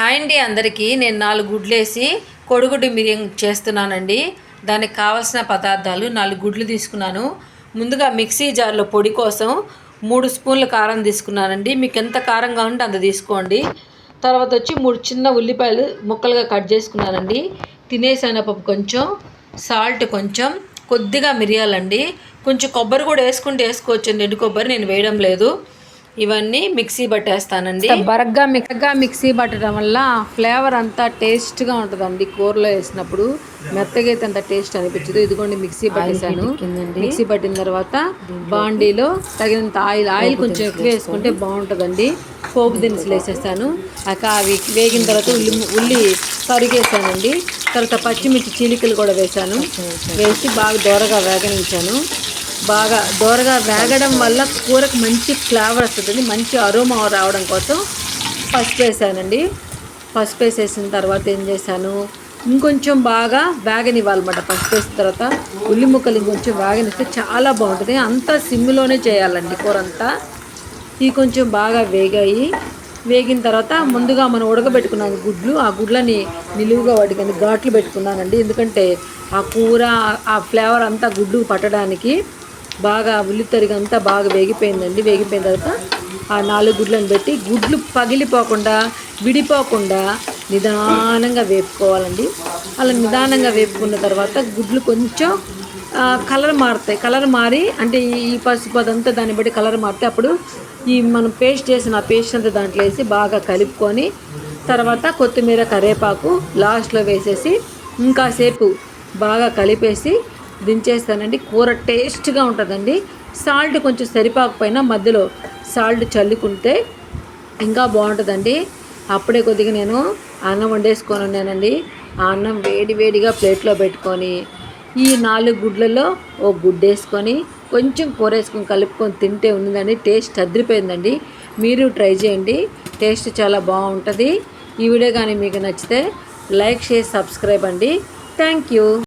Hi అండి అందరికీ. నేను నాలుగు గుడ్లేసి కొడుగుడ్డు మిరియం చేస్తున్నానండి. దానికి కావాల్సిన పదార్థాలు నాలుగు గుడ్లు తీసుకున్నాను. ముందుగా మిక్సీ జార్లో పొడి కోసం మూడు స్పూన్ల కారం తీసుకున్నానండి. మీకు ఎంత కారం ఉంటే అంత తీసుకోండి. తర్వాత వచ్చి మూడు చిన్న ఉల్లిపాయలు ముక్కలుగా కట్ చేసుకున్నానండి. తినేసనపప్పు కొంచెం సాల్ట్ కొంచెం కొద్దిగా మిరియాలండి. కొంచెం కొబ్బరి కూడా వేసుకుంటే వేసుకోవచ్చండి. ఎండు కొబ్బరి నేను వేయడం లేదు. ఇవన్నీ మిక్సీ పట్టేస్తానండి బరగ్గా మిక్కగా మిక్సీ పట్టడం వల్ల ఫ్లేవర్ అంతా టేస్ట్గా ఉంటుందండి కూరలో వేసినప్పుడు. మెత్తగా అయితే అంత టేస్ట్ అనిపించదు. ఇదిగోండి మిక్సీ పట్టేశాను మిక్సీ పట్టిన తర్వాత బాండీలో తగినంత ఆయిల్ ఆయిల్ కొంచెం ఎక్కువ వేసుకుంటే బాగుంటుందండి. పోపు దినుసులు వేసేస్తాను అక అవి వేగిన తర్వాత ఉల్లి ఉల్లి తరిగేసానండి. తర్వాత పచ్చిమిర్చి చీలికలు కూడా వేసాను. వేసి బాగా దోరగా వేగనించాను. బాగా దోరగా వేగడం వల్ల కూరకు మంచి ఫ్లేవర్ వస్తుంది మంచి అరోమా రావడం కోసం పసుపు వేసానండి. పసుపు వేసేసిన తర్వాత ఏం చేశాను? ఇంకొంచెం బాగా వేగనివ్వాలన్నమాట. పసుపు వేసిన తర్వాత ఉల్లి ముక్కలు ఇంకొంచెం వేగనిస్తే చాలా బాగుంటుంది. అంతా సిమ్లోనే చేయాలండి కూర అంతా ఇవి కొంచెం బాగా వేగాయి. వేగిన తర్వాత ముందుగా మనం ఉడకబెట్టుకున్నాను గుడ్లు ఆ గుడ్లని నిలువుగా వాటికని ఘాట్లు పెట్టుకున్నానండి. ఎందుకంటే ఆ కూర ఆ ఫ్లేవర్ అంతా గుడ్డు పట్టడానికి బాగా ఉల్లితరిగంతా బాగా వేగిపోయిందండి. వేగిపోయిన తర్వాత ఆ నాలుగు గుడ్లను పెట్టి గుడ్లు పగిలిపోకుండా విడిపోకుండా నిదానంగా వేపుకోవాలండి. అలా నిదానంగా వేపుకున్న తర్వాత గుడ్లు కొంచెం కలర్ మారుతాయి. కలర్ మారి అంటే ఈ పసుపు అదంతా దాన్ని బట్టి కలర్ మారితే అప్పుడు ఈ మనం పేస్ట్ చేసిన ఆ పేస్ట్ అంతా దాంట్లో వేసి బాగా కలుపుకొని తర్వాత కొత్తిమీర కరివేపాకు లాస్ట్లో వేసేసి ఇంకాసేపు బాగా కలిపేసి దించేస్తానండి. కూర టేస్ట్గా ఉంటుందండి. సాల్ట్ కొంచెం సరిపాకపోయినా మధ్యలో సాల్ట్ చల్లుకుంటే ఇంకా బాగుంటుందండి. అప్పుడే కొద్దిగా నేను అన్నం వండేసుకొని ఉన్నానండి. ఆ అన్నం వేడి వేడిగా ప్లేట్లో పెట్టుకొని ఈ నాలుగు గుడ్లలో ఓ గుడ్డ వేసుకొని కొంచెం కూర వేసుకొని కలుపుకొని తింటే ఉందండి. టేస్ట్ అదిరిపోయిందండి. మీరు ట్రై చేయండి. టేస్ట్ చాలా బాగుంటుంది. ఈ వీడియో కానీ మీకు నచ్చితే లైక్ షేర్ సబ్స్క్రైబ్ అండి. Thank you.